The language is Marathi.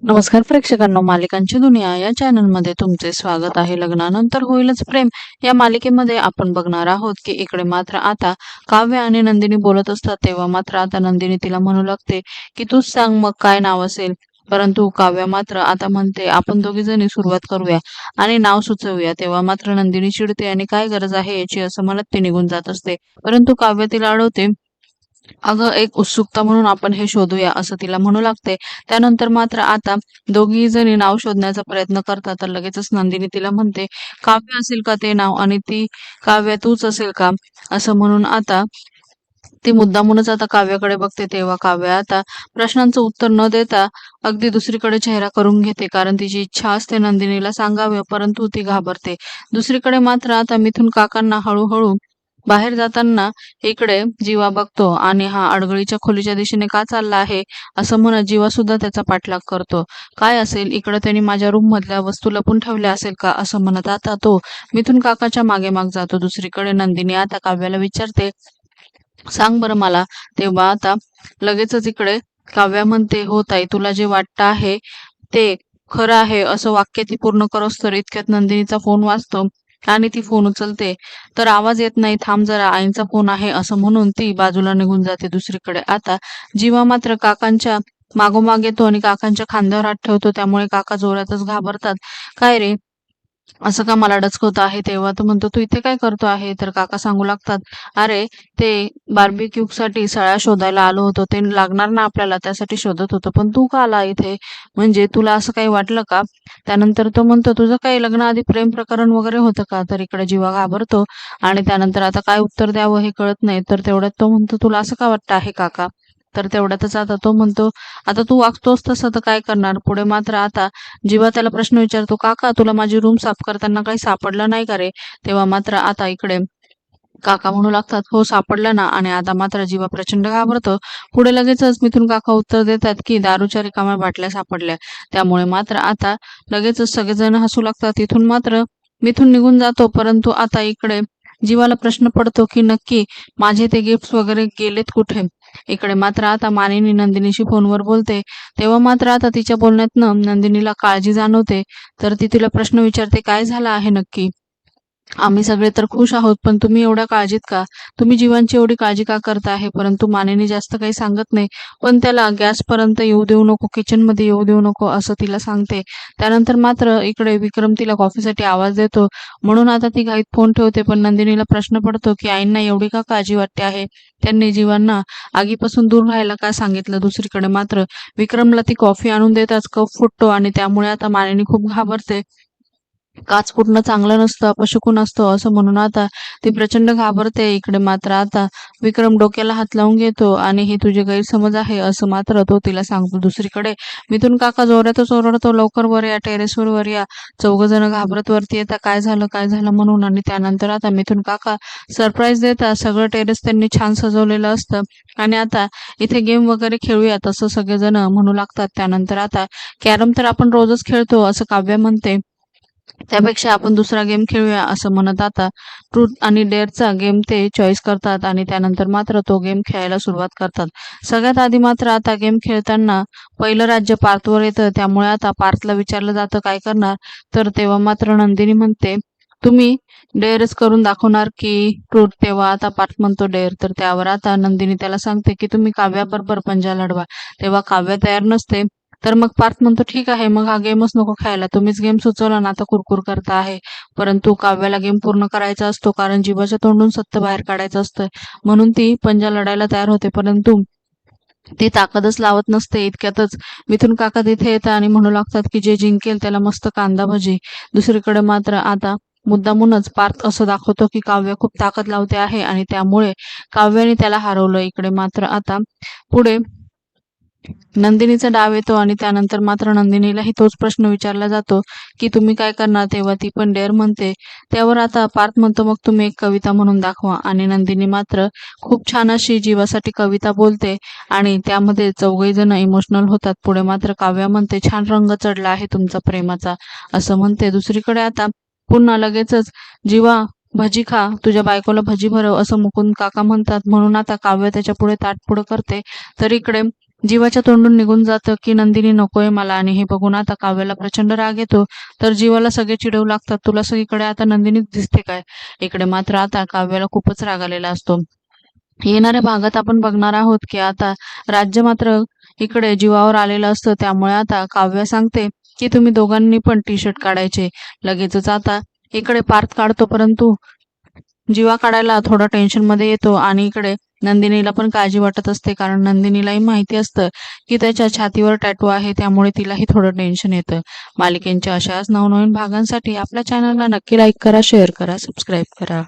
नमस्कार प्रेक्षकांनो मालिकांची दुनिया या चॅनलमध्ये तुमचे स्वागत आहे. लग्नानंतर होईलच प्रेम. या मालिकेमध्ये आपण बघणार आहोत की इकडे मात्र आता काव्य आणि नंदिनी बोलत असतात तेव्हा मात्र आता नंदिनी तिला म्हणू लागते की तूच सांग मग काय नाव असेल. परंतु काव्य मात्र आता म्हणते आपण दोघी जणी सुरुवात करूया आणि नाव सुचवूया. तेव्हा मात्र नंदिनी चिडते आणि काय गरज आहे याची? असं म्हणत ती निघून जात असते. परंतु काव्य तिला अडवते अगं एक उत्सुकता म्हणून आपण हे शोधूया असं तिला म्हणू लागते. त्यानंतर मात्र आता दोघी जणी नाव शोधण्याचा प्रयत्न करतात. तर लगेचच नंदिनी तिला म्हणते काव्य असेल का ते नाव? आणि ती काव्य तूच असेल का? असं म्हणून आता ती मुद्दामूनच आता काव्याकडे बघते. तेव्हा काव्य आता प्रश्नांचं उत्तर न देता अगदी दुसरीकडे चेहरा करून घेते. कारण तिची इच्छा असते नंदिनीला सांगावे परंतु ती घाबरते. दुसरीकडे मात्र आता मिथून काकांना हळूहळू बाहेर जाताना इकडे जीवा बघतो आणि हा अडगळीच्या खोलीच्या दिशेने का चालला आहे असं म्हणत जीवा सुद्धा त्याचा पाठलाग करतो. काय असेल? इकडे त्यांनी माझ्या रूम मधल्या वस्तू लपून ठेवल्या असेल का? असं म्हणत आता तो मिथून काकाच्या मागे माग जातो. दुसरीकडे नंदिनी आता काव्याला विचारते सांग बरं मला तेव्हा आता लगेचच इकडे काव्या म्हणते हो ताई तुला जे वाटतं आहे ते खरं आहे. असं वाक्य ती पूर्ण करोस तर इतक्यात नंदिनीचा फोन वाचतो आणि ती फोन उचलते. तर आवाज येत नाही थांब जरा आईंचा फोन आहे असं म्हणून ती बाजूला निघून जाते दुसरीकडे. आता जीवा मात्र काकांच्या मागोमाग येतो आणि काकांच्या खांद्यावर हात ठेवतो त्यामुळे काका जोरातच घाबरतात. काय रे असं का मला डचकवत आहे तेव्हा? तो म्हणतो तू इथे काय करतो आहे? तर काका सांगू लागतात अरे ते बार्बिक्यू साठी सळ्या शोधायला आलो होतो. ते लागणार ना आपल्याला त्यासाठी शोधत होतो. पण तू का आला इथे? म्हणजे तुला असं काही वाटलं का? त्यानंतर तो म्हणतो तुझं काही लग्नाआधी प्रेम प्रकरण वगैरे होतं का? तर इकडे जीवा घाबरतो. आणि त्यानंतर आता काय उत्तर द्यावं हे कळत नाही. तर तेवढ्यात तो म्हणतो तुला असं का वाटतं आहे काका? तर तेवढ्यातच आता तो म्हणतो आता तू वागतोस तसं तर काय करणार? पुढे मात्र आता जेव्हा त्याला प्रश्न विचारतो काका तुला माझी रूम साफ करताना काही सापडलं नाही का रे? तेव्हा मात्र आता इकडे काका म्हणू लागतात हो सापडलं ना. आणि आता मात्र जीवा प्रचंड घाबरतो. पुढे लगेचच मिथून काका उत्तर देतात की दारूच्या रिकाम्या बाटल्या सापडल्या. त्यामुळे मात्र आता लगेचच सगळेजण हसू लागतात. तिथून मात्र मिथून निघून जातो परंतु आता इकडे जीवाला प्रश्न पडतो की नक्की माझे ते गिफ्ट वगैरे गेलेत कुठे? इकडे मात्र आता मानिनी नंदिनीशी फोनवर बोलते. तेव्हा मात्र आता तिच्या बोलण्यातनं नंदिनीला काळजी जाणवते. तर ती तिला प्रश्न विचारते काय झालं आहे नक्की? आम्ही सगळे तर खुश आहोत पण तुम्ही एवढ्या काळजीत का? तुम्ही जीवांची एवढी काळजी का करता आहे? परंतु मानेने जास्त काही सांगत नाही पण त्याला गॅस पर्यंत येऊ देऊ नको किचनमध्ये येऊ देऊ नको असं तिला सांगते. त्यानंतर मात्र इकडे विक्रम तिला कॉफीसाठी आवाज देतो. म्हणून आता ती घाईत फोन ठेवते पण नंदिनीला प्रश्न पडतो की आईंना एवढी का काळजी वाटते आहे? त्यांनी जीवांना आगीपासून दूर राहायला का सांगितलं दुसरीकडे? मात्र विक्रमला ती कॉफी आणून देताच कप फुटतो आणि त्यामुळे आता मानेने खूप घाबरते. काच पूर्ण चांगलं नसतं अपशकुन असतो असं म्हणून आता ती प्रचंड घाबरते इकडे मात्र. आता विक्रम डोक्याला हात लावून घेतो आणि हे तुझे गैरसमज आहे असं मात्र तो तिला सांगतो. दुसरीकडे मिथून काका जोरातच ओरडतो लवकर वर या टेरेसवर वर या. चौघ जण घाबरत वरती येता काय झालं काय झालं म्हणून. आणि त्यानंतर आता मिथून काका सरप्राईज देतात सगळं टेरेस त्यांनी छान सजवलेलं असतं. आणि आता इथे गेम वगैरे खेळूया तसं सगळेजण म्हणू लागतात. त्यानंतर आता कॅरम तर आपण रोजच खेळतो असं काव्य म्हणते. त्यापेक्षा आपण दुसरा गेम खेळूया असं म्हणत आता ट्रूथ आणि डेअरचा गेम ते चॉईस करतात आणि त्यानंतर मात्र तो गेम खेळायला सुरुवात करतात. सगळ्यात आधी मात्र आता गेम खेळताना पहिलं राज्य पार्थवर येतं त्यामुळे आता पार्थला विचारलं जातं काय करणार? तर तेव्हा मात्र नंदिनी म्हणते तुम्ही डेअरच करून दाखवणार की ट्रूथ तेव्हा आता पार्थ म्हणतो डेअर तर त्यावर आता नंदिनी त्याला सांगते की तुम्ही काव्याबरोबर पंजा लढवा. तेव्हा काव्य तयार नसते तर मग पार्थ म्हणतो ठीक आहे मग हा गेमच नको खेळायला तुम्हीच गेम सुचवला ना आता कुरकुर करता आहे. परंतु काव्याला गेम पूर्ण करायचा असतो कारण जीवाच्या तोंडून सत्य बाहेर काढायचं असतं. म्हणून ती पंजा लढायला तयार होते. परंतु ती ताकदच लावत नसते. इतक्यातच मिथून काका तिथे येतात आणि म्हणू लागतात की जे जिंकेल त्याला मस्त कांदा भजी. दुसरीकडे मात्र आता मुद्दामूनच पार्थ असं दाखवतो की काव्य खूप ताकद लावते आहे आणि त्यामुळे काव्याने त्याला हरवलं. इकडे मात्र आता पुढे नंदिनीचा डाव येतो आणि त्यानंतर मात्र नंदिनीलाही तोच प्रश्न विचारला जातो की तुम्ही काय करणार? तेव्हा ती पण डेअर म्हणते त्यावर आता पार्थ म्हणतो मग तुम्ही एक कविता म्हणून दाखवा. आणि नंदिनी मात्र खूप छान अशी जीवासाठी कविता बोलते आणि त्यामध्ये चौघही जण इमोशनल होतात. पुढे मात्र काव्या म्हणते छान रंग चढला आहे तुमचा प्रेमाचा. असं म्हणते. दुसरीकडे आता पुन्हा लगेचच जीवा भजी खा तुझ्या बायकोला भजी भरव असं मुकुंद काका म्हणतात. म्हणून आता काव्य त्याच्या पुढे ताट करते. तर इकडे जीवाच्या तोंडून निघून जातं की नंदिनी नकोय मला आणि हे बघून आता काव्याला प्रचंड राग येतो. तर जीवाला सगळे चिडवू लागतात. तुला सगळीकडे आता नंदिनी दिसते काय? इकडे मात्र आता काव्याला खूपच राग आलेला असतो. येणाऱ्या भागात आपण बघणार आहोत की आता राज्य मात्र इकडे जीवावर आलेलं असतं. त्यामुळे आता काव्य सांगते की तुम्ही दोघांनी पण टी शर्ट काढायचे. लगेचच आता इकडे पार्थ काढतो. परंतु जीवा काढायला थोडा टेन्शनमध्ये येतो आणि इकडे नंदिनीला पण काळजी वाटत असते कारण नंदिनीलाही माहिती असतं की त्याच्या छातीवर टॅटू आहे त्यामुळे तिलाही थोडं टेन्शन येतं. मालिकेंच्या अशाच नवनवीन भागांसाठी आपल्या चॅनलला नक्की लाईक करा शेअर करा सबस्क्राईब करा.